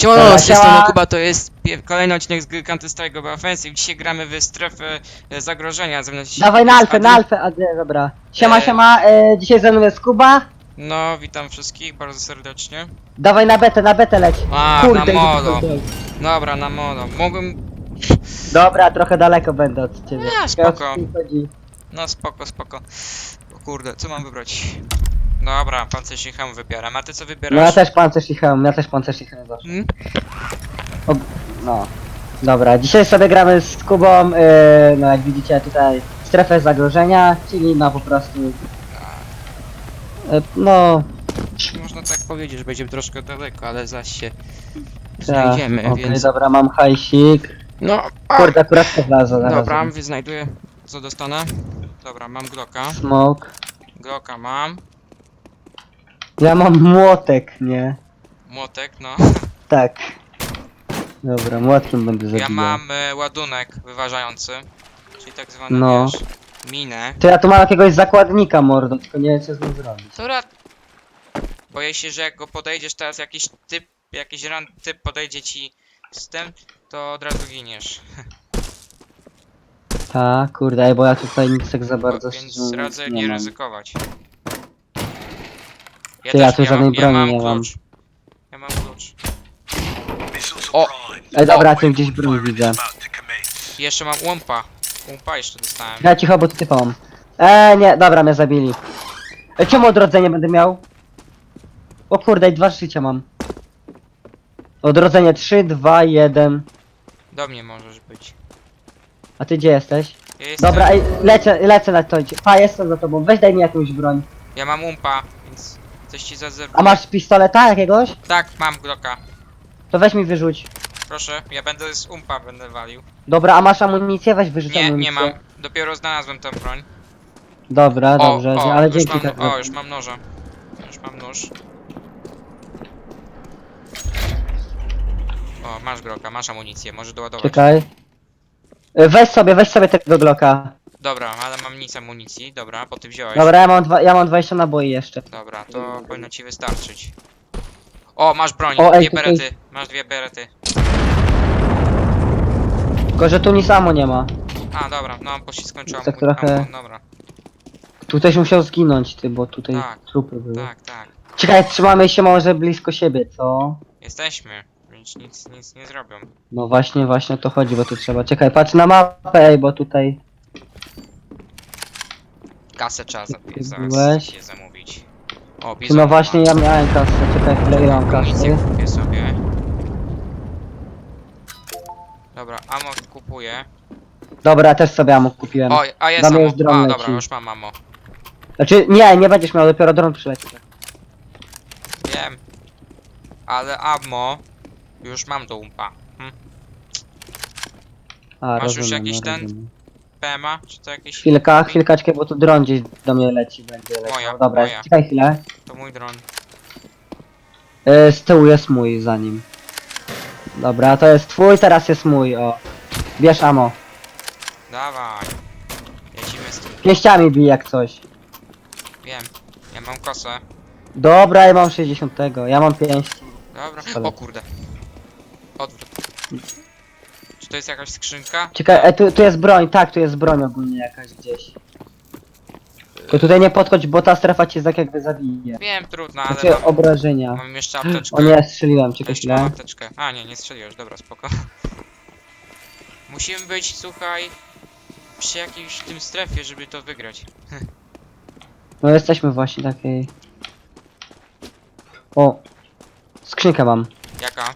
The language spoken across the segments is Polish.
Siemano, z tej strony Kuba, to jest kolejny odcinek z gry Counter Strike Offensive. Dzisiaj gramy w strefę e, zagrożenia. Ze mną dzisiaj Dawaj na jest alfę, Adi. na alfę, a nie, dobra. Siema, E. siema, e, dzisiaj ze mną jest Kuba. No, witam wszystkich bardzo serdecznie. Dawaj na betę, na betę leć. A, Kurde, na modo. Dobra, na modo. Mogłem... Dobra, trochę daleko będę od ciebie. Nie, spoko. ci chodzi. No, spoko, spoko. O kurde, co mam wybrać? Dobra, pancerz i hełm wybieram. A ty co wybierasz? No ja też pancerz i hełm, ja też pancerz i hełm zawsze. Hmm? O, no. Dobra, dzisiaj sobie gramy z Kubą, e, no jak widzicie tutaj, strefę zagrożenia, czyli no po prostu... E, no, Można tak powiedzieć, że będzie troszkę daleko, ale zaś się tak, znajdziemy, okej, więc... dobra, mam hajsik. No, a, Kurde, akurat to wlazło zaraz. dobra, znajduję co dostanę. Dobra, mam Glocka. Smoke. Glocka mam. Ja mam młotek, nie? Młotek, no. Tak. Dobra, młotkiem będę zabijał. Ja mam e, ładunek wyważający. Czyli tak zwaną, No. wiesz, minę. To ja tu mam jakiegoś zakładnika, mordo, tylko nie wiem co z nim zrobić. Która... Boję się, że jak go podejdziesz teraz jakiś typ, jakiś ran typ podejdzie ci z tym, to od razu giniesz. Tak, kurde, ej, bo ja tutaj nic tak za bardzo Więc szczerze radzę nie mam. ryzykować. Ja Ty, ja też tu nie żadnej mam, ja broni mam nie mam. klucz. Ja mam klucz. O! Ej, dobra, tu gdzieś broń widzę. Jeszcze mam łompa. Łompa jeszcze dostałem. Ja cicho, bo tu typa mam. Eee, nie, dobra, mnie zabili. E, czemu odrodzenie będę miał? O kurde, i dwa życia mam. Odrodzenie 3, 2, 1. Do mnie możesz być. A ty gdzie jesteś? Ja jestem... Dobra, ej, lecę, lecę na to. Pa, jestem za tobą, weź daj mi jakąś broń. Ja mam umpa, więc coś ci zazerwuję. A masz pistoleta jakiegoś? Tak, mam Glocka. To weź mi wyrzuć. Proszę, ja będę z umpa będę walił. Dobra, a masz amunicję? Weź wyrzuć Nie, amunicję. nie mam. Dopiero znalazłem tę broń. Dobra, O, dobrze, o, ale już dzięki mam, tak. O, już mam noża. Już mam nóż. O, masz Glocka, masz amunicję, może doładować. Czekaj. E, Weź sobie, weź sobie tego Glocka. Dobra, ale mam nic amunicji, dobra, bo ty wziąłeś. Dobra, ja mam, dwa, ja mam 20 naboi jeszcze. Dobra, to powinno ci wystarczyć. O, masz broń, O, dwie berety, masz dwie berety. Tylko, że tu nic ammo nie ma. A, dobra, no bo się skończyło. Tak trochę- Dobra, Tu też musiał zginąć, ty, bo tutaj Tak, trupy były. tak, tak. Czekaj, trzymamy się może blisko siebie, co? Jesteśmy, więc nic, nic nie zrobią. No właśnie, właśnie o to chodzi, bo tu trzeba. Czekaj, patrz na mapę, ej, bo tutaj... Kasę trzeba byłeś? zaraz je zamówić. O, bizon no właśnie, ja miałem kasę. Czekaj chwilę, ile mam Amunicję kupię sobie. Dobra, ammo kupuję. Dobra, też sobie ammo kupiłem. O, a jest ammo. już dron A, leci. dobra, już mam ammo. Znaczy, nie, nie będziesz miał, dopiero dron przyleci. Wiem. Ale ammo... Już mam do umpa. Hm. A, Masz już jakiś no, ten? rozumiem. PMA? Czy to jakiś... Chwilka, chwilkaczkę, bo tu dron gdzieś do mnie leci, będzie leciał. Moja, Dobra, moja. czekaj chwilę. To mój dron. E, z tyłu jest mój za nim. Dobra, to jest twój, teraz jest mój, o. Bierz amo. Dawaj. Lecimy z tym. Pięściami bij jak coś. Wiem. Ja mam kosę. Dobra, ja mam 60, ja mam pięści. Dobra. Dobra. O kurde. Odwrót. To jest jakaś skrzynka? Czekaj, e, tu, tu jest broń, tak, tu jest broń ogólnie jakaś gdzieś. Tylko tutaj nie podchodź, bo ta strefa cię tak jakby zabije. Wiem, trudno, ale Znaczy mam, obrażenia. mam jeszcze apteczkę. O nie, strzeliłem, czekaj Jeszcze mam chwilę. apteczkę. A nie, nie strzeliłeś, dobra, spoko. Musimy być, słuchaj, przy jakiejś tym strefie, żeby to wygrać. No jesteśmy właśnie takiej... O! Skrzynkę mam. Jaka?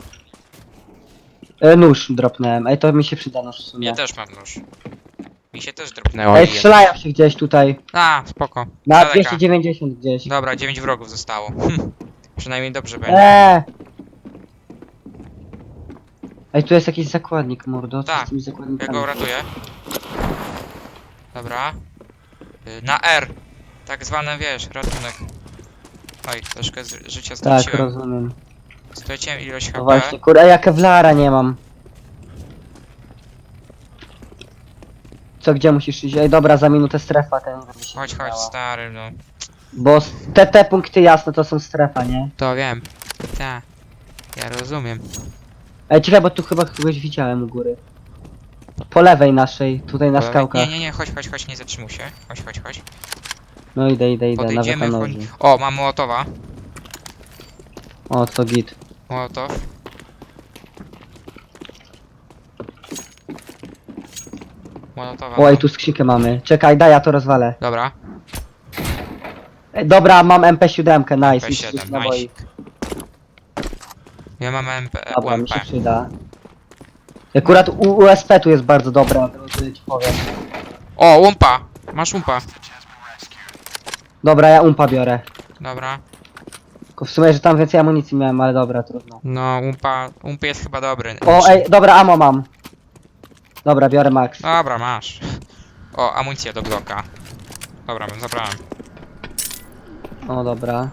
E, nóż dropnąłem, ej to mi się przyda nóż w sumie. Ja też mam nóż. Mi się też dropnęło. Ej, strzelają się gdzieś tutaj. A, spoko. Na Daleka. 290 gdzieś. Dobra, 9 wrogów zostało. Przynajmniej dobrze będzie. Eee! Ej, tu jest jakiś zakładnik, mordo. Co Tak, z tymi Ja zakładnikami? go uratuję. Dobra. Y, Na R. Tak zwane, wiesz, ratunek. Oj, troszkę z życia Tak, straciłem. rozumiem. Straciłem ilość No HP. właśnie, kurde, ja kevlara nie mam. Co, gdzie musisz iść? Ej, dobra, za minutę strefa ten. się Chodź, chodź, wydała. stary, no. Bo s- te, te punkty jasne to są strefa, nie? To wiem. Tak. Ja rozumiem. Ej, czekaj, bo tu chyba kogoś widziałem u góry. Po lewej naszej, tutaj na skałkach. Nie, nie, nie, chodź, chodź, chodź, nie zatrzymuj się. Chodź, chodź, chodź. No idę, idę, idę, nawet Podejdziemy, na chodź. nogi. O, mam Mołotowa. O, to git. Mołotowa. Oj, mam. tu skrzynkę mamy. Czekaj, daj, ja to rozwalę. Dobra, Ej, dobra, mam MP7, nice. i P7, 30 naboi. nice. Ja mam MP, Dobra, mi UMP. się przyda. Akurat u USP tu jest bardzo dobra, ci powiem. O, umpa! Masz umpa. Dobra, ja umpa biorę. Dobra. Tylko w sumie, że tam więcej amunicji miałem, ale dobra, trudno. No, umpa, umpa jest chyba dobry. O, ej, dobra, ammo mam. Dobra, biorę max. Dobra, masz. O, amunicja do Glocka. Dobra, zabrałem. O, dobra.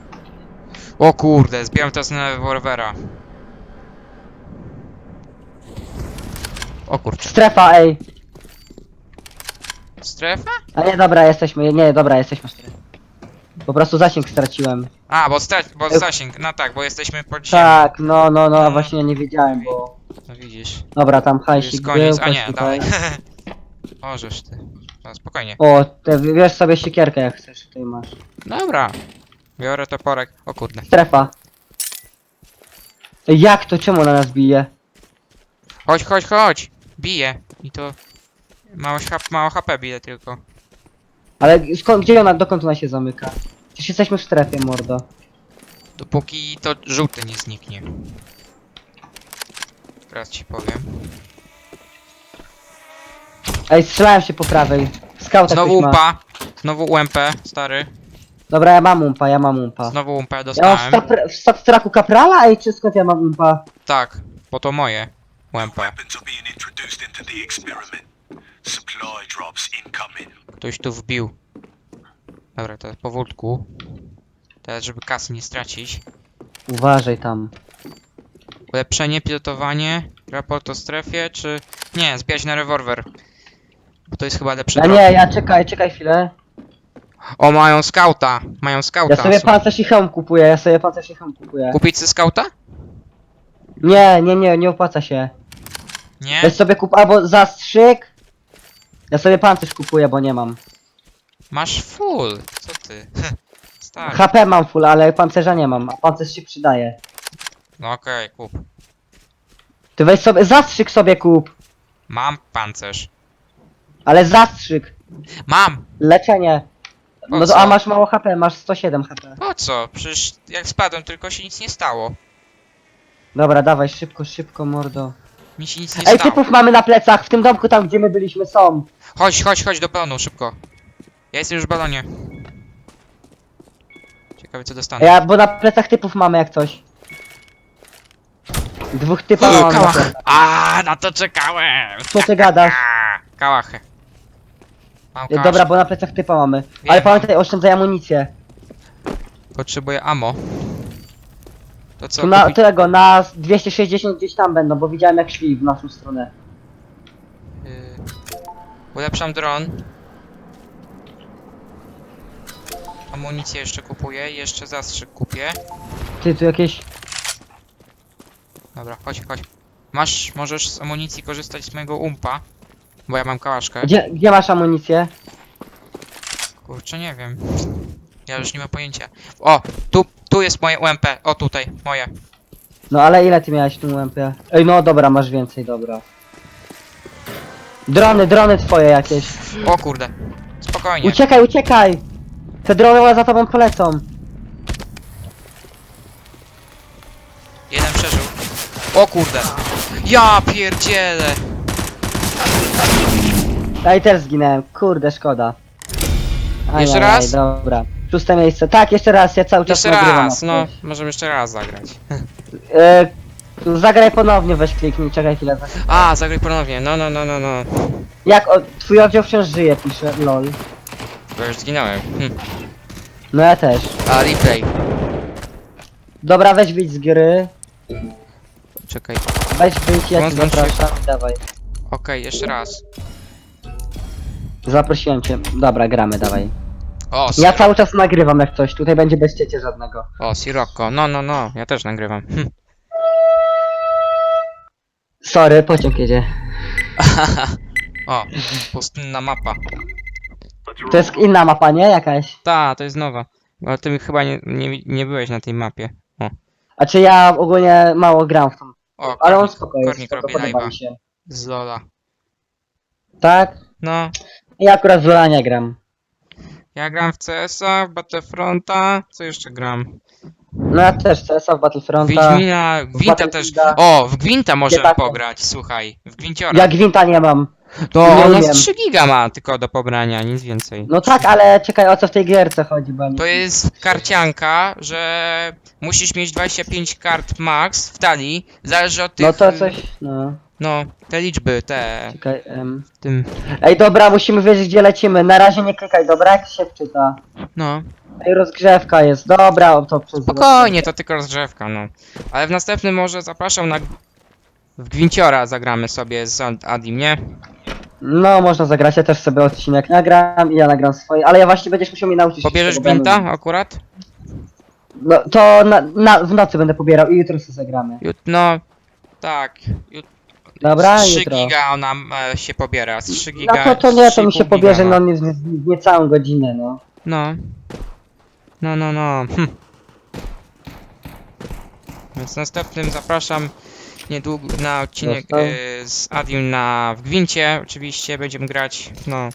O kurde, zbieram teraz na rewolwera. O kurczę. Strefa, ej. Strefa? A nie, dobra, jesteśmy, nie, dobra, jesteśmy w strefie. Po prostu zasięg straciłem. A, bo, sta bo Ej. zasięg, no tak, bo jesteśmy pod ziemią. Tak, no, no, no, a właśnie nie wiedziałem, bo... No widzisz. Dobra, tam To jest hajsik koniec, był, a nie, tutaj. dawaj. Możesz ty. No, spokojnie. O, te, wiesz sobie siekierkę jak chcesz, tutaj masz. Dobra. Biorę toporek. O kurde. Strefa. Ej, Jak to? Czemu na nas bije? Chodź, chodź, chodź. Bije. I to... Mało, HP, mało HP bije tylko. Ale skąd, gdzie ona, dokąd ona się zamyka? Przecież jesteśmy w strefie, mordo. Dopóki to żółty nie zniknie. Teraz ci powiem. Ej, strzelałem się po prawej. Scout Znowu ktoś ma. umpa. Znowu UMP, stary. Dobra, ja mam umpa, ja mam umpa. Znowu UMP Ja mam w, dostałem. w stat traku kaprala? Ej, czy skąd ja mam umpa? Tak, bo to moje. UMP. Weapons are being introduced into the experiment. Supply drops incoming. Ktoś tu wbił. Dobra, teraz powolutku. Teraz, żeby kasy nie stracić. Uważaj tam. Ulepszenie, pilotowanie, raport o strefie, czy... Nie, zbierać na rewolwer. Bo to jest chyba lepszy Ja nie, ja czekaj, czekaj chwilę. O, mają skauta! Mają skauta. Ja sobie pancerz i hełm kupuję, ja sobie pancerz i hełm kupuję. Kupić sobie skauta? Nie, nie, nie, nie opłaca się. Nie? Weź sobie kup albo zastrzyk. Ja sobie pancerz kupuję, bo nie mam. Masz full. Co ty? Stary. HP mam full, ale pancerza nie mam, a pancerz się przydaje. No okej, kup. Ty weź sobie, zastrzyk sobie kup. Mam pancerz. Ale zastrzyk. Mam! Leczenie. Po No to, a masz mało HP, masz 107 HP. Po co? Przecież jak spadłem, tylko się nic nie stało. Dobra, dawaj, szybko, szybko, mordo. Mi się nic nie Ej, stało. typów mamy na plecach, w tym domku tam, gdzie my byliśmy, są. Chodź, chodź, chodź do balonu, szybko. Ja jestem już w balonie. Ciekawe co dostanę. Ja, bo na plecach typów mamy jak coś. Dwóch typów O, mamy na kałach! plecach. A, na to czekałem! Co ty gadasz? A, Kałachy. Mam kałach. Dobra, bo na plecach typa mamy. Ale Wiem. pamiętaj, oszczędzaj amunicję. Potrzebuję ammo. To co? Na kupić? tego, na 260 gdzieś tam będą, bo widziałem jak szli w naszą stronę. Yy, ulepszam dron. Amunicję jeszcze kupuję, jeszcze zastrzyk kupię. Ty, tu jakieś... Dobra, chodź, chodź. Masz, możesz z amunicji korzystać z mojego umpa. Bo ja mam kałaszkę. Gdzie, gdzie masz amunicję? Kurczę, nie wiem. Ja już nie mam pojęcia. O, tu, tu jest moje UMP. O, tutaj, moje. No ale ile ty miałeś tu UMP? Ej, no dobra, masz więcej, dobra. Drony, drony twoje jakieś. O kurde. Spokojnie. Uciekaj, uciekaj! Te drony za tobą polecą. Jeden przeżył. O kurde. Ja pierdzielę. Ej, też zginąłem. Kurde, szkoda. Aj, Jeszcze aj, raz? Aj, dobra. Szóste miejsce. Tak, jeszcze raz, ja cały czas Jeszcze nagrywam. raz, no. Możemy jeszcze raz zagrać. E, zagraj ponownie, weź kliknij, czekaj chwilę. A, zagraj ponownie. No, no, no, no, no. Jak, o, twój oddział wciąż żyje, pisze, lol. Bo już zginąłem. Hm. No ja też. A, replay. Dobra, weź wyjdź z gry. Czekaj. Weź wyjdź, ja cię Włączam się. zapraszam. Dawaj. Okej, jeszcze raz. Zaprosiłem cię. Dobra, gramy, dawaj. O, Ja cały czas nagrywam jak coś, tutaj będzie bez ciecie żadnego. O, Sirocco. No, no, no. Ja też nagrywam. Hm. Sorry, pociąg jedzie. o, pustynna mapa. To jest inna mapa, nie? Jakaś. Ta, to jest nowa. Ale ty chyba nie, nie, nie byłeś na tej mapie. A czy ja ogólnie mało gram w tą. O, Ale on Kornik, spoko jest, Kornik spoko, robi podoba live'a mi się. z Lola. Tak? No, Ja akurat w Lola nie gram. Ja gram w CS-a, w Battlefronta, co jeszcze gram? No ja też CS-a w Battlefronta. Wiedźmina, Gwinta też. Battlefielda. O, w Gwinta możemy tak. pograć, słuchaj. W Gwinciora. Ja Gwinta nie mam. To nie ona umiem. z 3 giga ma tylko do pobrania, nic więcej. No tak, ale czekaj, o co w tej gierce chodzi, bo nie... To jest karcianka, że musisz mieć 25 kart max w talii, zależy od tych... No to coś, no, No, te liczby, te... czekaj, em. tym... Ej, dobra, musimy wiedzieć, gdzie lecimy. Na razie nie klikaj, dobra, jak się wczyta. No, Ej, rozgrzewka jest, dobra, o, to przez... spokojnie, to tylko rozgrzewka, no. Ale w następnym może zapraszam na... W Gwinciora zagramy sobie z Ad- Adim, nie? No, można zagrać, ja też sobie odcinek nagram i ja nagram swoje, ale ja właśnie będziesz musiał mi nauczyć... Pobierzesz tego, Gwinta akurat? No, to na, na, w nocy będę pobierał i jutro sobie zagramy. Jut, no, tak. Jut, Dobra, z 3 jutro. giga ona e, się pobiera, z 3 giga... No to, to nie, to mi 3,5 się giga pobierze, ma. no nie, nie, nie całą godzinę, no. No. No, no, no. Hm. Więc następnym zapraszam niedługo na odcinek Został. e, z Adim na w Gwincie. Oczywiście będziemy grać. No.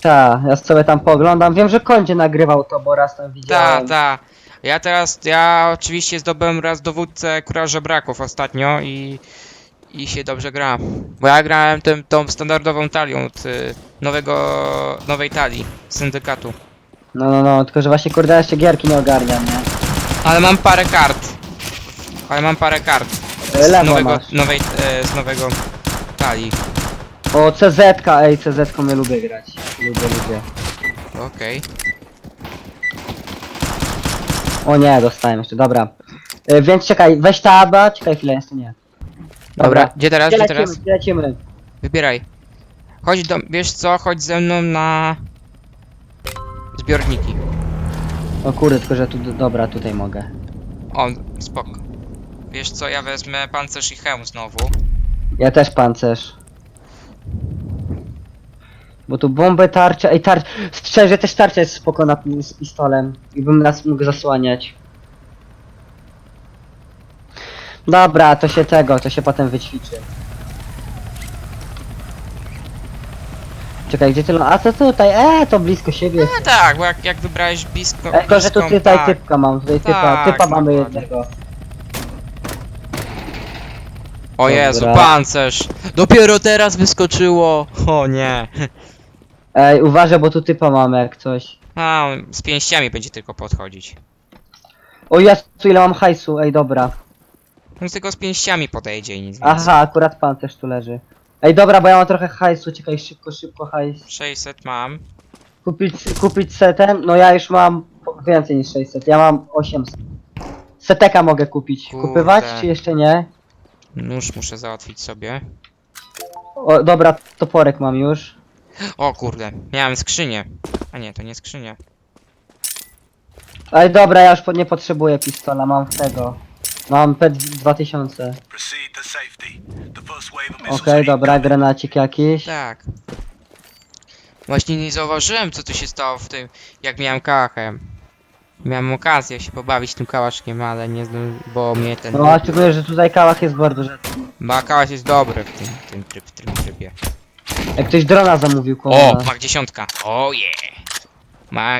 Ta, ja sobie tam poglądam. Wiem, że Kondzie nagrywał to, bo raz tam Ta, widziałem. ta. Ja teraz, ja oczywiście zdobyłem raz dowódcę króla żebraków ostatnio i i się dobrze gra. Bo ja grałem tym, tą standardową talią od y, nowego, nowej talii syndykatu. No, no, no, tylko że właśnie kurde, jeszcze gierki nie ogarniam, nie? Ale mam parę kart. Ale mam parę kart. E, Z Lewo nowego, masz. nowej, e, z nowego talii. O, CZ-ka, ej, CZ-ką my lubię grać. Lubię, lubię. Okej. O nie, dostałem jeszcze, dobra. E, więc czekaj, weź taba, czekaj chwilę, jeszcze nie. Dobra, gdzie teraz, Gdzie lecimy, teraz? lecimy? Wybieraj. Chodź do, wiesz co, chodź ze mną na... Zbiorniki. O kurde, tylko że tu, dobra, tutaj mogę. O, spoko. Wiesz co, ja wezmę pancerz i hełm znowu. Ja też pancerz. Bo tu bomby, tarcze, ej tarcz, szczerze też tarcza jest spoko na, z pistolem i bym nas mógł zasłaniać. Dobra, to się tego, to się potem wyćwiczy. Czekaj, gdzie ty... lo- A to tutaj, e, to blisko siebie. No tak, bo jak, jak wybrałeś blisko... E, Tylko, że tu bliską, tutaj tak. typka mam, tutaj typa, Tak, typa mamy dokładnie. jednego. O Jezu, Dobra. pancerz! Dopiero teraz wyskoczyło! O nie. Ej, uważaj, bo tu typa mamy jak coś. A, on z pięściami będzie tylko podchodzić. O Jezu, ile mam hajsu, ej, dobra. On tylko z pięściami podejdzie i nic więcej. Aha, akurat pancerz tu leży. Ej, dobra, bo ja mam trochę hajsu, czekaj, szybko, szybko hajs. 600 mam. Kupić, kupić setem? No ja już mam po- więcej niż 600, ja mam 800. Seteka mogę kupić. Kurde. Kupywać, czy jeszcze nie? Nóż muszę załatwić sobie. O, dobra, toporek mam już. O kurde, miałem skrzynię. A nie, to nie skrzynia. Ej, dobra, ja już po, nie potrzebuję pistola, mam tego. Mam P2000. Okej, dobra, granacik jakiś. Tak. Właśnie nie zauważyłem co tu się stało w tym, jak miałem kałachem. Miałem okazję się pobawić tym kałaszkiem, ale nie zdążyłem, bo mnie ten... No, a szczególnie, że tutaj kałach jest bardzo rzadki. Bo kałasz jest dobry w tym, tym, tryb, w tym trybie. Jak ktoś drona zamówił, O, koło. Mach dziesiątka. O je.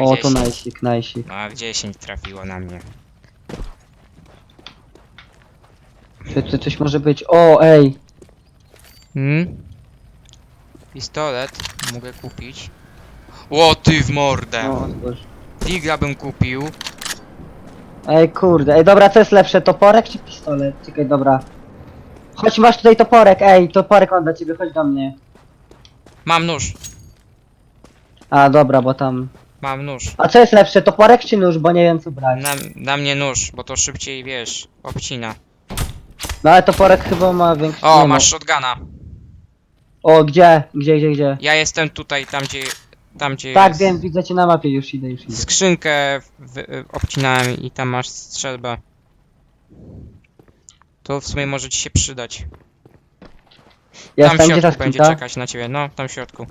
O, to 10. najsik, najsik. Mach 10 trafiło na mnie. Czy tu coś może być? O, ej. Hmm? Pistolet mogę kupić. O ty w mordę! O. Digla bym kupił. Ej, kurde. Ej, dobra, co jest lepsze, toporek czy pistolet? Czekaj, dobra. Chodź, masz tutaj toporek, ej, toporek mam dla ciebie, chodź do mnie. Mam nóż. A, dobra, bo tam... Mam nóż. A co jest lepsze, toporek czy nóż, bo nie wiem co brać. Na, na mnie nóż, bo to szybciej wiesz, obcina. No ale toporek chyba ma większy... O, nie masz shotguna. Ma. O, gdzie? Gdzie, gdzie, gdzie? Ja jestem tutaj, tam gdzie. Tam gdzie Tak, jest. wiem, widzę cię na mapie, już idę, już idę. Skrzynkę w, y, obcinałem i tam masz strzelbę. To w sumie może ci się przydać. Jestem, tam w środku będzie czekać na ciebie, no, tam w środku.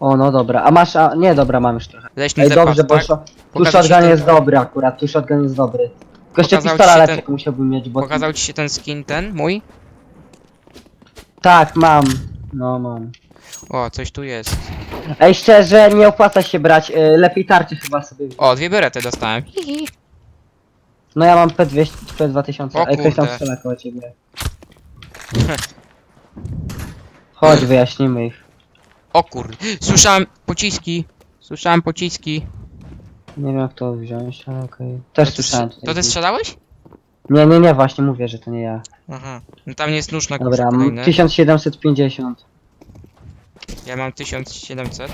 O, no dobra. A masz, a, nie, dobra, mam już trochę. Leśny Ej, zepas, dobrze, bo tak? szo- tu shotgun jest dobry akurat, tu shotgun jest dobry. Tylko jeszcze Pokazał ci pistolet się ten... musiałbym mieć, bo... Pokazał ci się ten skin, ten, mój? Tak, mam. No, mam. O, coś tu jest. Ej, szczerze, nie opłaca się brać, y, lepiej tarczy chyba sobie. O, dwie berety dostałem. Hihi. No ja mam P200, P2000, O Ej, ktoś tam kurde. strzela koło ciebie. Chodź, wyjaśnimy ich. O kurde. Słyszałem pociski. Słyszałem pociski. Nie wiem jak to wziąć, ale okej. Też To ty, słyszałem tutaj to ty gdzieś. strzelałeś? Nie, nie, nie, właśnie mówię, że to nie ja. Aha. No tam jest nóż na górze Dobra, m- kolejny. 1750. Ja mam 1700.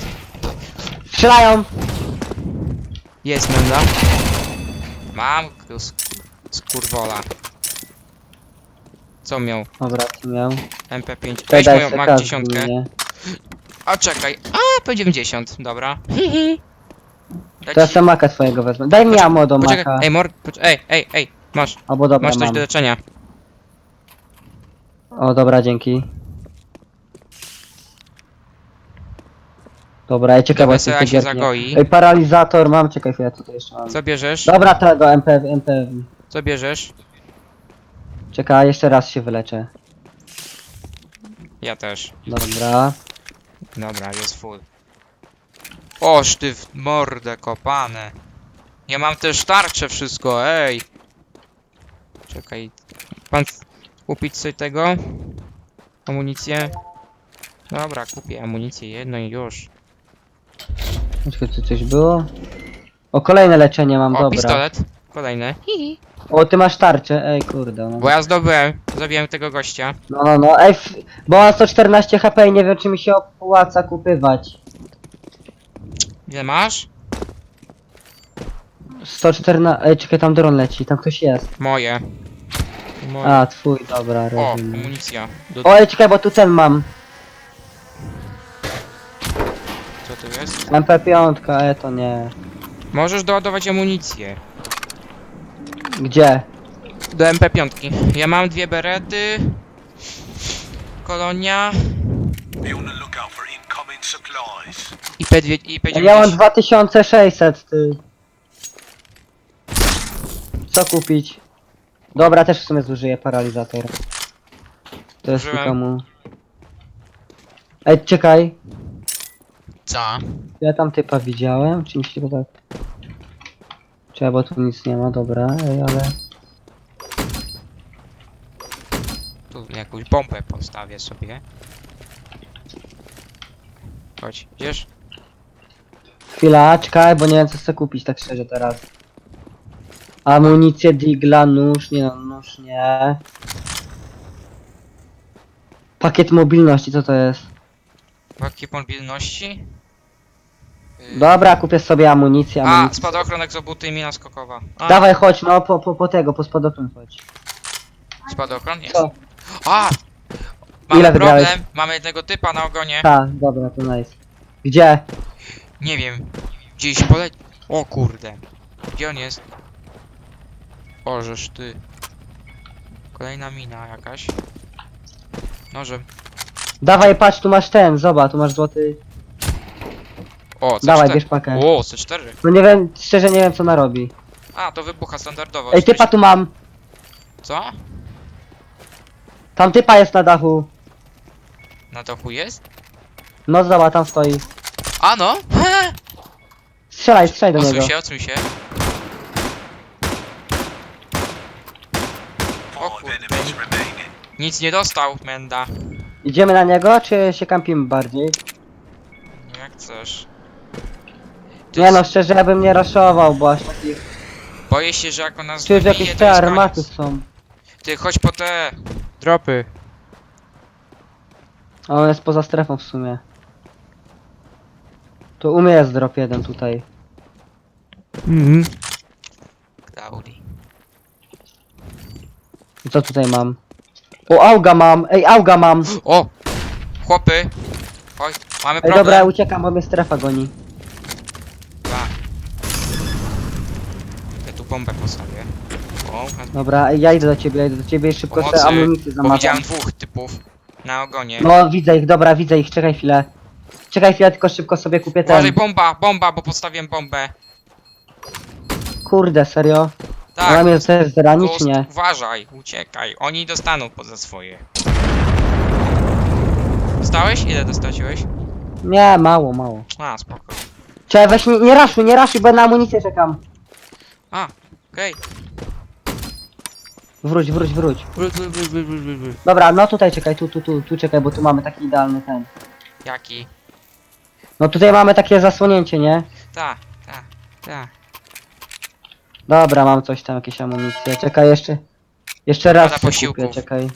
Strzelają! Jest menda. Mam kus- skurwola. Co miał? Dobra, co miał? MP5. Tutaj Weź moją 10. ogólnie. A czekaj. A, P90. Dobra. Hihi. Dać To ja ci- sobie maka twojego wezmę. Daj mi Poczekaj, ammo do Poczekaj. maka. Ej, mor... Ej, ej, ej. Masz. Albo dobra, Masz coś mam. do leczenia. O, dobra, dzięki. Dobra, ja czekaj, bo Dobra, jestem Sera się gierki. zagoi. Ej, paralizator mam, czekaj chwilę, co to jeszcze mam. Co bierzesz? Dobra, tego, MP, MP. Co bierzesz? Czekaj, jeszcze raz się wyleczę. Ja też. Dobra. Dobra, jest full. Oż ty w mordę kopane. Ja mam też tarczę wszystko, ej. Czekaj. Pan kupić sobie tego? Amunicję? Dobra, kupię amunicję jedno i już. Tu coś było? O, kolejne leczenie mam, O, dobra. pistolet. Kolejny. O, ty masz tarczę, ej, kurde. No, Bo ja zdobyłem. Zabiłem tego gościa. no, no, no ej, f- bo mam 114 HP i nie wiem, czy mi się opłaca kupywać. Ile masz? 114, ej, czekaj, tam dron leci, tam ktoś jest. Moje. Moje. A, twój, dobra, o, rozumiem. amunicja. Do... O, ej, czekaj, bo tu ten mam. Co to jest? MP5, e, to nie. Możesz doładować amunicję. Gdzie? Do MP5. Ja mam dwie berety. Kolonia. Be on the lookout for incoming supplies. I P2, i P90. Ja mam 2600, ty. Co kupić? Dobra, też w sumie zużyję paralizator. To jest Zużyłem. tylko mu. Ej, czekaj. Co? Ja tam typa widziałem, czy mi się go tak... Czekaj, bo tu nic nie ma, dobra, ej, ale... Tu jakąś bombę postawię sobie. Chodź, idziesz? Chwila, czekaj, bo nie wiem co chcę kupić tak szczerze teraz. Amunicję, digla, nóż, nie no, nóż nie. Pakiet mobilności, co to jest? Pakiet mobilności? Yy, Dobra, kupię sobie amunicję, A, amunicję. spadochronek z obuty i mina skokowa. A, Dawaj, chodź, no, po, po, po tego, po spadochron chodź. spadochron jest. Co? A! Mamy Ile wygrałeś? problem, mamy jednego typa na ogonie. Tak, dobra, to nice. Gdzie? Nie wiem, gdzieś pole... O kurde. Gdzie on jest? Ożeż ty. Kolejna mina jakaś. Nożem. Dawaj, patrz, tu masz ten, zobacz, tu masz złoty. O, C4. Dawaj, bierz pakę. O, C4. No nie wiem, szczerze nie wiem co narobi. A, to wybucha standardowo. Ej, typa tu mam. Co? Tam typa jest na dachu. Na dachu jest? No zobacz, tam stoi. A no! Strzelaj, strzelaj do Odsuń niego. się, odsuń się. O kurde, enemies ni- remaining. nic nie dostał, Menda. Idziemy na niego, czy się kampimy bardziej? No Jak chcesz. Nie no, szczerze ja bym nie raszował, bo aż takich... Boję się, że jak on nas Czy już zabije, jakieś to te jest armaty koniec. są? Ty, chodź po te... Dropy. A on jest poza strefą w sumie. Tu u mnie jest drop jeden tutaj. Mhm. Claudi. I co tutaj mam? O, auga mam! Ej, auga mam! O! Chłopy! Chodź, mamy Ej, problem. dobra, ja uciekam, bo mnie strefa goni. Dwa. Ja tu bombę postawię. O, Dobra, ej, ja idę do ciebie, ja idę do ciebie i szybko Pomocy, sobie amunicję bo zamawiam. widziałem dwóch typów. Na ogonie. No widzę ich, dobra, widzę ich, czekaj chwilę. Czekaj chwilę, tylko szybko sobie kupię ten. Uważaj, bomba, bomba, bo postawiłem bombę. Kurde, serio? Tak, Ona mnie też Ghost, zranicznie. uważaj, uciekaj. Oni dostaną poza swoje. Dostałeś? Ile dostaciłeś? Nie, mało, mało. A, spoko. Czekaj, weź nie, nie raszuj, nie raszuj, bo na amunicję czekam. A, okej. Wróć, wróć, wróć. Wróć, wróć, wróć, wróć, wróć, wróć, wróć. Dobra, no tutaj czekaj, tu, tu, tu, tu czekaj, bo tu mamy taki idealny ten. Jaki? No tutaj mamy takie zasłonięcie, nie? Ta, ta, ta. Dobra, mam coś tam, jakieś amunicje. Czekaj jeszcze. Jeszcze raz Szkoda sobie posiłków. kupię, czekaj.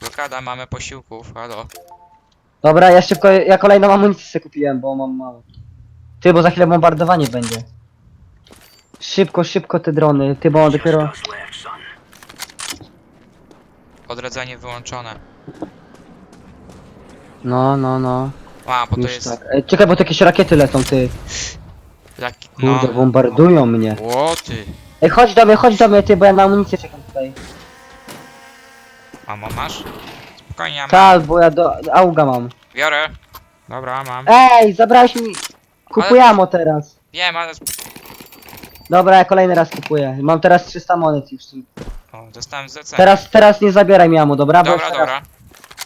Blokada, mamy posiłków, halo. Dobra, ja szybko, ja kolejną amunicję sobie kupiłem, bo mam mało. Ty, bo za chwilę bombardowanie będzie. Szybko, szybko te drony, ty, bo dopiero... Odrodzenie wyłączone. No, no, no. A, bo to Już jest tak. Ej, czekaj, bo to jakieś rakiety lecą, ty. taki, no. Kurde, bombardują mnie. Łoty. Ej, chodź do mnie, chodź do mnie, ty, bo ja na amunicję czekam tutaj. Mamo, masz? Spokojnie, ja mam. Tak, bo ja do auga mam. Biorę. Dobra, mam. Ej, zabrałeś mi... Kupuję ammo teraz. Wiem, ale... Dobra, ja kolejny raz kupuję. Mam teraz 300 monet już. O, dostałem zlecenie. Teraz, teraz nie zabieraj mi ammo, dobra? Bo Dobra, jeszcze raz- dobra.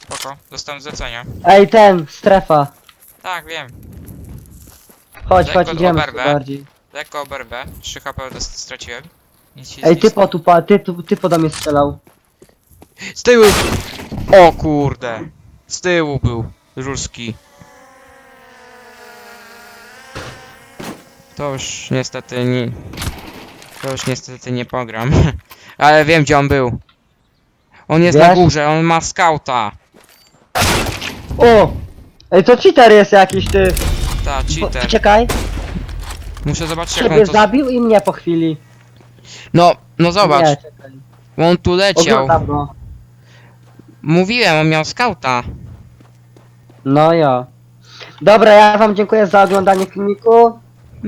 Spoko, dostałem zlecenie. Ej, ten, strefa. Tak, wiem. Chodź, Lekko chodź, idziemy oberwę. bardziej. Lekko oberwę. 3 HP dos- straciłem. Nic się Ej, typo tu, pa, ty, tu, typo do mnie strzelał. Z tyłu! O kurde! Z tyłu był. Żurski. To już niestety nie... To już niestety nie pogram. Ale wiem gdzie on był. On jest na Wiesz? górze, on ma skauta. O! Ej, to cheater jest jakiś, ty. Ta, cheater. czekaj, Muszę zobaczyć jak ciebie on to... zabił i mnie po chwili. No, no zobacz. Nie, czekaj. On tu leciał. Oglądam go. Mówiłem, on miał skauta. No ja. Dobra, ja wam dziękuję za oglądanie filmiku.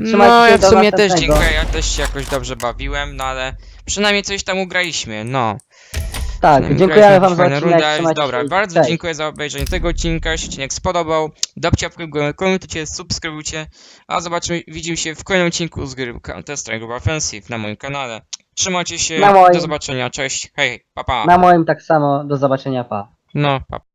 Trzymajcie No, się ja w do sumie też następnego. dziękuję, ja też się jakoś dobrze bawiłem, no ale przynajmniej coś tam ugraliśmy, no. Tak, dziękujemy wam za odcinek. Trzymajcie Dobra, się. bardzo Cześć. dziękuję za obejrzenie tego odcinka, jeśli odcinek spodobał, dopcie łapkę w górę, komentujcie, subskrybujcie, a zobaczymy, widzimy się w kolejnym odcinku z gry Counter Strike Offensive na moim kanale. Trzymajcie się, Na moim. do zobaczenia, cześć, hej, pa pa. Na moim tak samo, do zobaczenia, pa. No, pa.